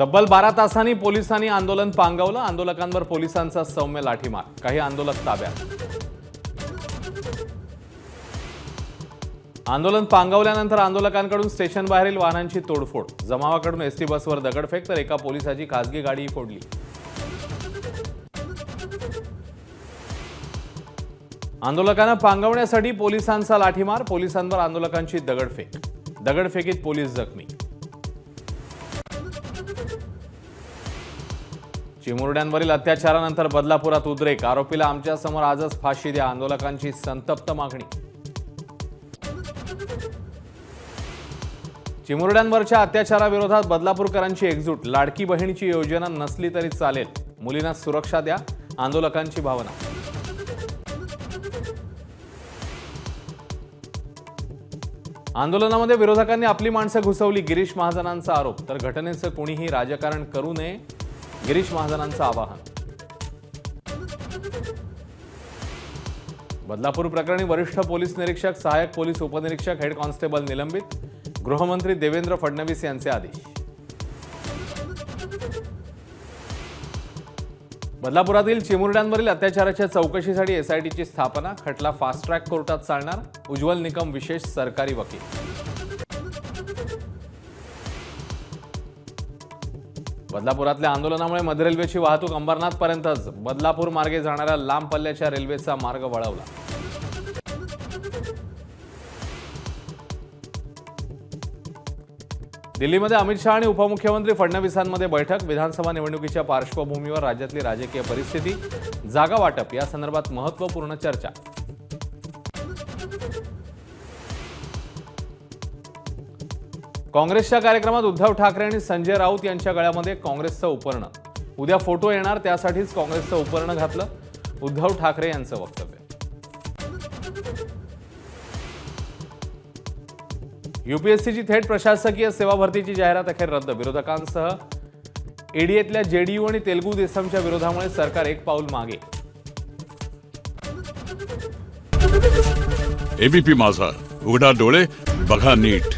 तब्बल बारा तासांनी पोलिसांनी आंदोलन पांगवलं. आंदोलकांवर पोलिसांचा सौम्य लाठीमार. काही आंदोलक ताब्यात. आंदोलन पांगवल्यानंतर आंदोलकांकडून स्टेशन बाहेरील वाहनांची तोडफोड. जमावाकडून एसटी बसवर दगडफेक तर एका पोलिसाची खासगी गाडीही फोडली. आंदोलकांना पांगवण्यासाठी पोलिसांचा लाठीमार पोलिसांवर आंदोलकांची दगडफेक. दगडफेकीत पोलीस जखमी. चिमुरड्यांवरील अत्याचारानंतर बदलापुरात उद्रेक. आरोपीला आमच्यासमोर आजच फाशी द्या. आंदोलकांची संतप्त मागणी. चिमुरड्यांवरच्या अत्याचाराविरोधात बदलापूरकरांची एकजूट. लाडकी बहिणीची योजना नसली तरी चालेल. मुलींना सुरक्षा द्या. आंदोलकांची भावना. आंदोलनामध्ये विरोधकांनी आपली माणसं घुसवली. गिरीश महाजनांचा आरोप. तर घटनेचं कोणीही राजकारण करू नये. गिरीश महाजनांचं आवाहन. बदलापूर प्रकरणी वरिष्ठ पोलीस निरीक्षक सहाय्यक पोलीस उपनिरीक्षक हेड कॉन्स्टेबल निलंबित. गृहमंत्री देवेंद्र फडणवीस यांचे आदेश. बदलापुरातील चिमुरड्यांवरील अत्याचाराच्या चौकशीसाठी एसआयटीची स्थापना खटला फास्ट ट्रॅक कोर्टात चालणार उज्ज्वल निकम विशेष सरकारी वकील. बदलापुरातल्या आंदोलनामुळे मध्य रेल्वेची वाहतूक अंबरनाथपर्यंतच. बदलापूर मार्गे जाणाऱ्या लांब पल्ल्याच्या रेल्वेचा मार्ग वळवला. दिल्लीमध्ये अमित शहा आणि उपमुख्यमंत्री फडणवीसांमध्ये बैठक. विधानसभा निवडणुकीच्या पार्श्वभूमीवर राज्यातली राजकीय परिस्थिती जागा वाटप या संदर्भात महत्त्वपूर्ण चर्चा. काँग्रेसच्या कार्यक्रमात उद्धव ठाकरे आणि संजय राऊत यांच्या गळ्यामध्ये काँग्रेसचं उपरणं. उद्या फोटो येणार त्यासाठीच काँग्रेसचं उपरणं घातलं उद्धव ठाकरे यांचं वक्तव्य. युपीएससीची थेट प्रशासकीय सेवा भरतीची जाहिरात अखेर रद्द विरोधकांसह एडीएतल्या जेडीयू आणि तेलुगू देसमच्या विरोधामुळे सरकार एक पाऊल मागे. एबीपी माझा उघडा डोळे बघा नीट.